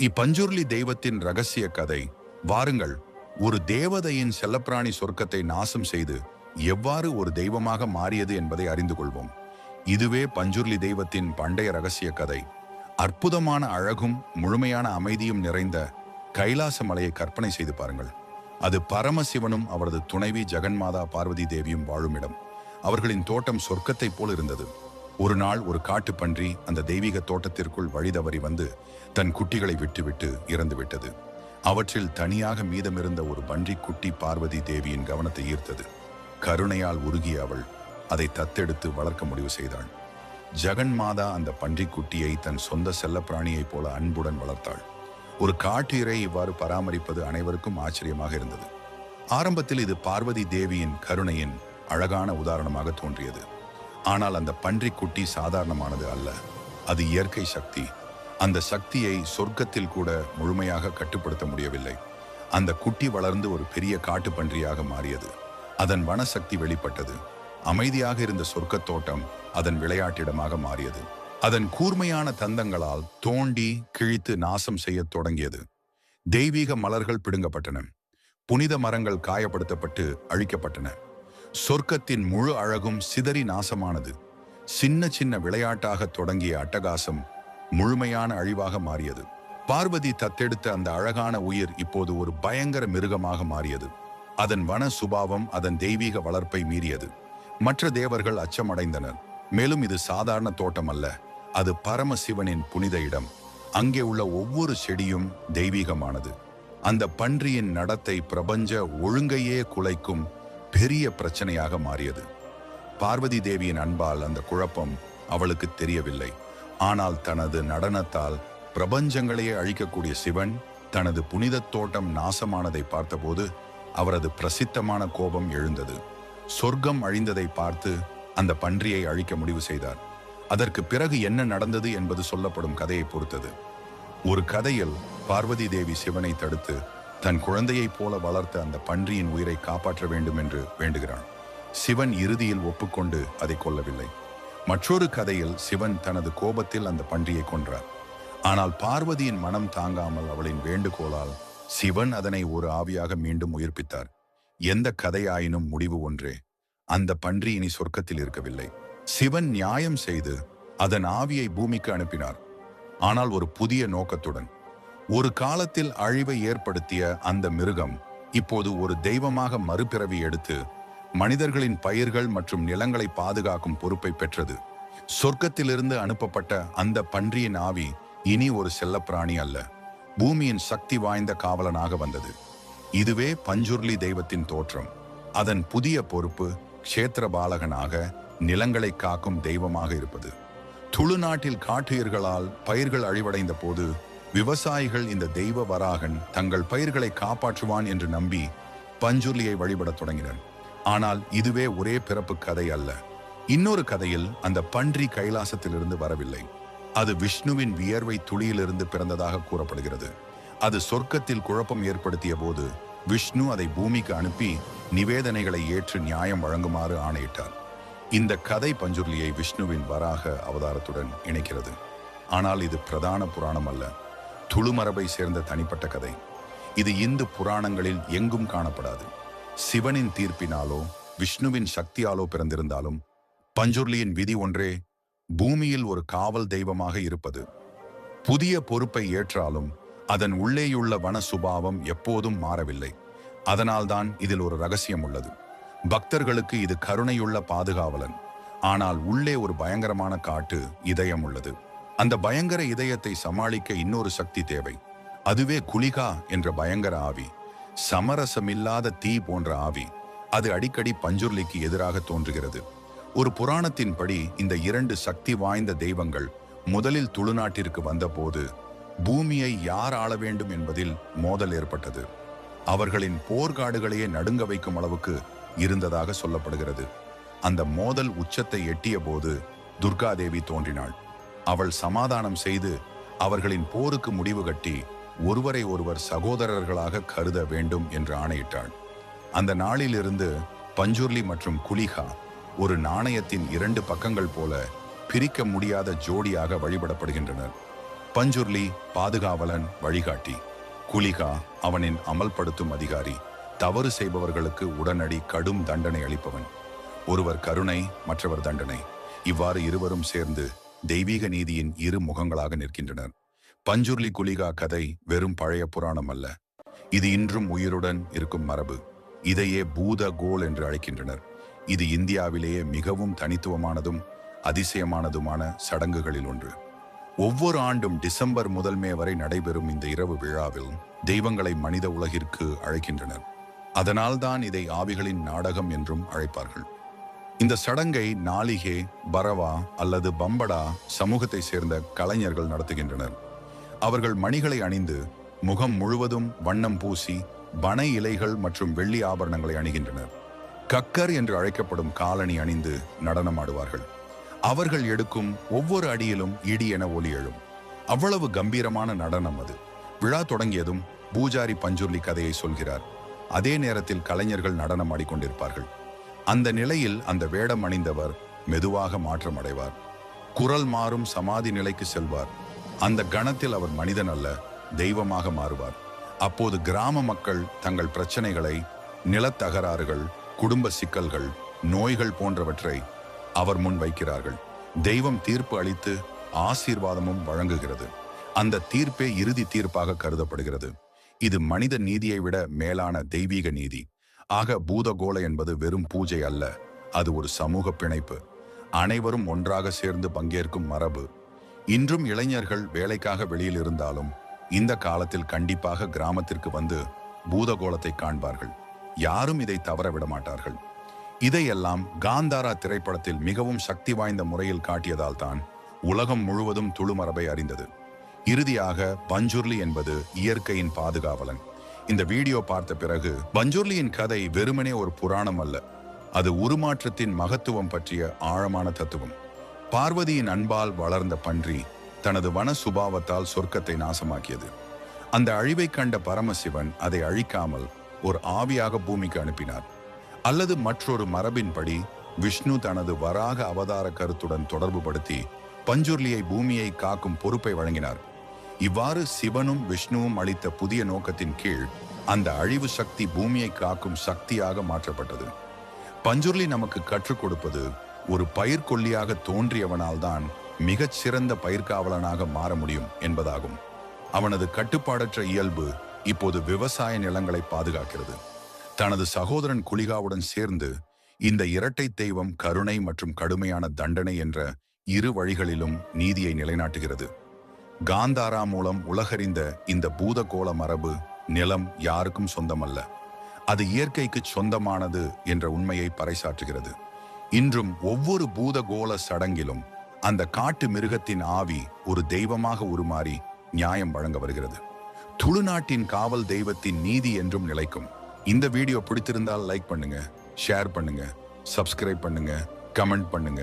இப்பஞ்சுர்லி தெய்வத்தின் ரகசிய கதை. வாருங்கள் ஒரு தேவதையின் செல்லப்பிராணி சொர்க்கத்தை நாசம் செய்து எவ்வாறு ஒரு தெய்வமாக மாறியது என்பதை அறிந்து கொள்வோம். இதுவே பஞ்சுருளி தெய்வத்தின் பண்டைய ரகசிய கதை. அற்புதமான அழகும் முழுமையான அமைதியும் நிறைந்த கைலாச மலையை கற்பனை செய்து பாருங்கள். அது பரமசிவனும் அவரது துணைவி ஜெகன்மாதா பார்வதி தேவியும் வாழும் இடம். அவர்களின் தோட்டம் சொர்க்கத்தைப் போல் இருந்தது. ஒரு நாள் ஒரு காட்டுப்பன்றி அந்த தெய்வீக தோட்டத்திற்குள் வழிதவறி வந்து தன் குட்டிகளை விட்டுவிட்டு இறந்து விட்டது அவற்றில் தனியாக மீதமிருந்த ஒரு பன்றி குட்டி பார்வதி தேவியின் கவனத்தை ஈர்த்தது. கருணையால் உருகிய அவள் அதை தத்தெடுத்து வளர்க்க முடிவு செய்தாள். ஜெகன் மாதா அந்த பன்றிக்குட்டியை தன் சொந்த செல்லப்பிராணியைப் போல அன்புடன் வளர்த்தாள். ஒரு காட்டு இறை இவ்வாறு பராமரிப்பது அனைவருக்கும் ஆச்சரியமாக இருந்தது. ஆரம்பத்தில் இது பார்வதி தேவியின் கருணையின் அழகான உதாரணமாக தோன்றியது. ஆனால் அந்த பன்றிக்குட்டி சாதாரணமானது அல்ல. அது இயற்கை சக்தி. அந்த சக்தியை சொர்க்கத்தில் கூட முழுமையாக கட்டுப்படுத்த முடியவில்லை. அந்த குட்டி வளர்ந்து ஒரு பெரிய காட்டு பன்றியாக மாறியது. அதன் வனசக்தி வெளிப்பட்டது. அமைதியாக இருந்த சொர்க்கத் தோட்டம் அதன் விளையாட்டிடமாக மாறியது. அதன் கூர்மையான தந்தங்களால் தோண்டி கிழித்து நாசம் செய்யத் தொடங்கியது. தெய்வீக மலர்கள் பிடுங்கப்பட்டன. புனித மரங்கள் காயப்படுத்தப்பட்டு அழிக்கப்பட்டன. சொர்க்கத்தின் முழு அழகும் சிதறி நாசமானது. சின்ன சின்ன விளையாட்டாக தொடங்கிய அட்டகாசம் முழுமையான அழிவாக மாறியது. பார்வதி தத்தெடுத்த அந்த அழகான உயிர் இப்போது ஒரு பயங்கர மிருகமாக மாறியது. அதன் வன சுபாவம் அதன் தெய்வீக வளர்ப்பை மீறியது. மற்ற தேவர்கள் அச்சமடைந்தனர். மேலும் இது சாதாரண தோட்டம் அல்ல. அது பரமசிவனின் புனித இடம். அங்கே உள்ள ஒவ்வொரு செடியும் தெய்வீகமானது. அந்த பன்றியின் நடத்தை பிரபஞ்ச ஒழுங்கையே குலைக்கும் பெரிய பிரச்சனையாக மாறியது. பார்வதி தேவியின் அன்பால் அந்த குழப்பம் அவளுக்கு தெரியவில்லை. ஆனால் தனது நடனத்தால் பிரபஞ்சங்களையே அழிக்கக்கூடிய சிவன் தனது புனித தோட்டம் நாசமானதை பார்த்தபோது அவரது பிரசித்தமான கோபம் எழுந்தது. சொர்க்கம் அழிந்ததை பார்த்து அந்த பன்றியை அழிக்க முடிவு செய்தார். அதற்கு பிறகு என்ன நடந்தது என்பது சொல்லப்படும் கதையை பொறுத்தது. ஒரு கதையில் பார்வதி தேவி சிவனை தடுத்து தன் குழந்தையைப் போல வளர்த்த அந்த பன்றியின் உயிரை காப்பாற்ற வேண்டும் என்று வேண்டுகிறான். சிவன் இறுதியில் ஒப்புக்கொண்டு அதை கொல்லவில்லை. மற்றொரு கதையில் சிவன் தனது கோபத்தில் அந்த பன்றியை கொன்றார். ஆனால் பார்வதியின் மனம் தாங்காமல் அவளின் வேண்டுகோளால் சிவன் அதனை ஒரு ஆவியாக மீண்டும் உயிர்ப்பித்தார். எந்த கதையாயினும் முடிவு ஒன்றே. அந்த பன்றி இனி சொர்க்கத்தில் இருக்கவில்லை. சிவன் நியாயம் செய்து அதன் ஆவியை பூமிக்கு அனுப்பினார். ஆனால் ஒரு புதிய நோக்கத்துடன் ஒரு காலத்தில் அழிவை ஏற்படுத்திய அந்த மிருகம் இப்போது ஒரு தெய்வமாக மறுபிறவி எடுத்து மனிதர்களின் பயிர்கள் மற்றும் நிலங்களை பாதுகாக்கும் பொறுப்பை பெற்றது. சொர்க்கத்திலிருந்து அனுப்பப்பட்ட அந்த பன்றியின் ஆவி இனி ஒரு செல்லப்பிராணி அல்ல. பூமியின் சக்தி வாய்ந்த காவலனாக வந்தது. இதுவே பஞ்சுர்லி தெய்வத்தின் தோற்றம். அதன் புதிய பொறுப்பு க்ஷேத்திர பாலகனாக நிலங்களை காக்கும் தெய்வமாக இருப்பது. துளு நாட்டில் காட்டுயிர்களால் பயிர்கள் அழிவடைந்த போது விவசாயிகள் இந்த தெய்வ வராகன் தங்கள் பயிர்களை காப்பாற்றுவான் என்று நம்பி பஞ்சுர்லியை வழிபடத் தொடங்கினர். ஆனால் இதுவே ஒரே பிறப்பு கதை அல்ல. இன்னொரு கதையில் அந்த பன்றி கைலாசத்திலிருந்து வரவில்லை. அது விஷ்ணுவின் வியர்வை துளியிலிருந்து பிறந்ததாக கூறப்படுகிறது. அது சொர்க்கத்தில் குழப்பம் ஏற்படுத்திய போது விஷ்ணு அதை பூமிக்கு அனுப்பி நிவேதனைகளை ஏற்று நியாயம் வழங்குமாறு ஆணையிட்டார். இந்த கதை பஞ்சுர்லியை விஷ்ணுவின் வராக அவதாரத்துடன் இணைக்கிறது. ஆனால் இது பிரதான புராணம் அல்ல. துளுமரபை சேர்ந்த தனிப்பட்ட கதை. இது இந்து புராணங்களில் எங்கும் காணப்படாது. சிவனின் தீர்ப்பினாலோ விஷ்ணுவின் சக்தியாலோ பிறந்திருந்தாலும் பஞ்சுர்லியின் விதி ஒன்றே பூமியில் ஒரு காவல் தெய்வமாக இருப்பது. புதிய பொறுப்பை ஏற்றாலும் அதன் உள்ளேயுள்ள வன சுபாவம் எப்போதும் மாறவில்லை. அதனால்தான் இதில் ஒரு ரகசியம் உள்ளது. பக்தர்களுக்கு இது கருணையுள்ள பாதுகாவலன். ஆனால் உள்ளே ஒரு பயங்கரமான காட்டு இதயம் உள்ளது. அந்த பயங்கர இதயத்தை சமாளிக்க இன்னொரு சக்தி தேவை. அதுவே குளிகா என்ற பயங்கர ஆவி. சமரசமில்லாத தீ போன்ற ஆவி. அது அடிக்கடி பஞ்சுர்லிக்கு எதிராக தோன்றுகிறது. ஒரு புராணத்தின்படி இந்த இரண்டு சக்தி வாய்ந்த தெய்வங்கள் முதலில் துளுநாட்டிற்கு வந்தபோது பூமியை யார் ஆள வேண்டும் என்பதில் மோதல் ஏற்பட்டது. அவர்களின் போர்க்காடுகளையே நடுங்க வைக்கும் அளவுக்கு இருந்ததாக சொல்லப்படுகிறது. அந்த மோதல் உச்சத்தை எட்டிய போது துர்காதேவி தோன்றினாள். அவள் சமாதானம் செய்து அவர்களின் போருக்கு முடிவு கட்டி ஒருவரை ஒருவர் சகோதரர்களாக கருத வேண்டும் என்று ஆணையிட்டாள். அந்த நாளிலிருந்து பஞ்சுர்லி மற்றும் குலிகா ஒரு நாணயத்தின் இரண்டு பக்கங்கள் போல பிரிக்க முடியாத ஜோடியாக வழிபடப்படுகின்றனர். பஞ்சுர்லி பாதுகாவலன் வழிகாட்டி. குலிகா அவனின் அமல்படுத்தும் அதிகாரி. தவறு செய்பவர்களுக்கு உடனடி கடும் தண்டனை அளிப்பவன். ஒருவர் கருணை மற்றவர் தண்டனை. இவ்வாறு இருவரும் சேர்ந்து தெய்வீக நீதியின் இரு முகங்களாக நிற்கின்றனர். பஞ்சுர்லி குலிகா கதை வெறும் பழைய புராணம் அல்ல. இது இன்றும் உயிருடன் இருக்கும் மரபு. இதையே பூத கோல் என்று அழைக்கின்றனர். இது இந்தியாவிலேயே மிகவும் தனித்துவமானதும் அதிசயமானதுமான சடங்குகளில் ஒன்று. ஒவ்வொரு ஆண்டும் டிசம்பர் முதல் மே வரை நடைபெறும் இந்த இரவு விழாவில் தெய்வங்களை மனித உலகிற்கு அழைக்கின்றனர். அதனால்தான் இதை ஆவிகளின் நாடகம் என்றும் அழைப்பார்கள். இந்த சடங்கை நாளிகே பரவா அல்லது பம்படா சமூகத்தை சேர்ந்த கலைஞர்கள் நடத்துகின்றனர். அவர்கள் மணிகளை அணிந்து முகம் முழுவதும் வண்ணம் பூசி பனை இலைகள் மற்றும் வெள்ளி ஆபரணங்களை அணிகின்றனர். கக்கர் என்று அழைக்கப்படும் காலணி அணிந்து நடனமாடுவார்கள். அவர்கள் எடுக்கும் ஒவ்வொரு அடியிலும் இடி என ஒலி எழும். அவ்வளவு கம்பீரமான நடனம் அது. விழா தொடங்கியதும் பூஜாரி பஞ்சுர்லி கதையை சொல்கிறார். அதே நேரத்தில் கலைஞர்கள் நடனம் ஆடிக்கொண்டிருப்பார்கள். அந்த நிலையில் அந்த வேடம் அணிந்தவர் மெதுவாக மாற்றம் அடைவார் குரல் மாறும் சமாதி நிலைக்கு செல்வார். அந்த கணத்தில் அவர் மனிதன் அல்ல தெய்வமாக மாறுவார். அப்போது கிராம மக்கள் தங்கள் பிரச்சனைகளை நிலத்தகராறுகள் குடும்ப சிக்கல்கள் நோய்கள் போன்றவற்றை அவர் முன் வைக்கிறார்கள். தெய்வம் தீர்ப்பு அளித்து ஆசீர்வாதமும் வழங்குகிறது. அந்த தீர்ப்பே இறுதி தீர்ப்பாக கருதப்படுகிறது. இது மனித நீதியை விட மேலான தெய்வீக நீதி. ஆக பூதகோல என்பது வெறும் பூஜை அல்ல அது ஒரு சமூக பிணைப்பு. அனைவரும் ஒன்றாக சேர்ந்து பங்கேற்கும் மரபு. இன்றும் இளைஞர்கள் வேலைக்காக வெளியில் இருந்தாலும் இந்த காலத்தில் கண்டிப்பாக கிராமத்திற்கு வந்து பூதகோலத்தை காண்பார்கள். யாரும் இதை தவற விட மாட்டார்கள். இதையெல்லாம் காந்தாரா திரைப்படத்தில் மிகவும் சக்தி வாய்ந்த முறையில் காட்டியதால் தான் உலகம் முழுவதும் துளுமரபை அறிந்தது. இறுதியாக பஞ்சுர்லி என்பது இயற்கையின் பாதுகாவலன். இந்த வீடியோ பார்த்த பிறகு பஞ்சுர்லியின் கதை வெறுமனே ஒரு புராணம் அல்ல. அது உருமாற்றத்தின் மகத்துவம் பற்றிய ஆழமான தத்துவம். பார்வதியின் அன்பால் வளர்ந்த பன்றி தனது வன சுபாவத்தால் சொர்க்கத்தை நாசமாக்கியது. அந்த அழிவை கண்ட பரமசிவன் அதை அழிக்காமல் ஒரு ஆவியாக பூமிக்கு அனுப்பினார். அல்லது மற்றொரு மரபின்படி விஷ்ணு தனது வராக அவதார கருத்துடன் தொடர்புபடுத்தி பஞ்சுர்லியை பூமியை காக்கும் பொறுப்பை வழங்கினார். இவ்வாறு சிவனும் விஷ்ணுவும் அளித்த புதிய நோக்கத்தின் கீழ் அந்த அழிவு சக்தி பூமியை காக்கும் சக்தியாக மாற்றப்பட்டது. பஞ்சுருளி நமக்கு கற்றுக் கொடுப்பது ஒரு பயிர்கொல்லியாக தோன்றியவனால்தான் மிகச் சிறந்த பயிர்காவலனாக மாற முடியும் என்பதாகும். அவனது கட்டுப்பாடற்ற இயல்பு இப்போது விவசாய நிலங்களை பாதுகாக்கிறது. தனது சகோதரன் குலிகாவுடன் சேர்ந்து இந்த இரட்டை தெய்வம் கருணை மற்றும் கடுமையான தண்டனை என்ற இரு வழிகளிலும் நீதியை நிலைநாட்டுகிறது. காந்தாரா மூலம் உலகறிந்த இந்த பூதகோள மரபு நிலம் யாருக்கும் சொந்தமல்ல. அது இயற்கைக்கு சொந்தமானது என்ற உண்மையை பறைசாற்றுகிறது. இன்றும் ஒவ்வொரு பூதகோள சடங்கிலும் அந்த காட்டு மிருகத்தின் ஆவி ஒரு தெய்வமாக உருமாறி நியாயம் வழங்க வருகிறது. துளுநாட்டின் காவல் தெய்வத்தின் நீதி என்றும் நிலைக்கும். இந்த வீடியோ பிடித்திருந்தால் லைக் பண்ணுங்க ஷேர் பண்ணுங்க சப்ஸ்கிரைப் பண்ணுங்க கமெண்ட் பண்ணுங்க.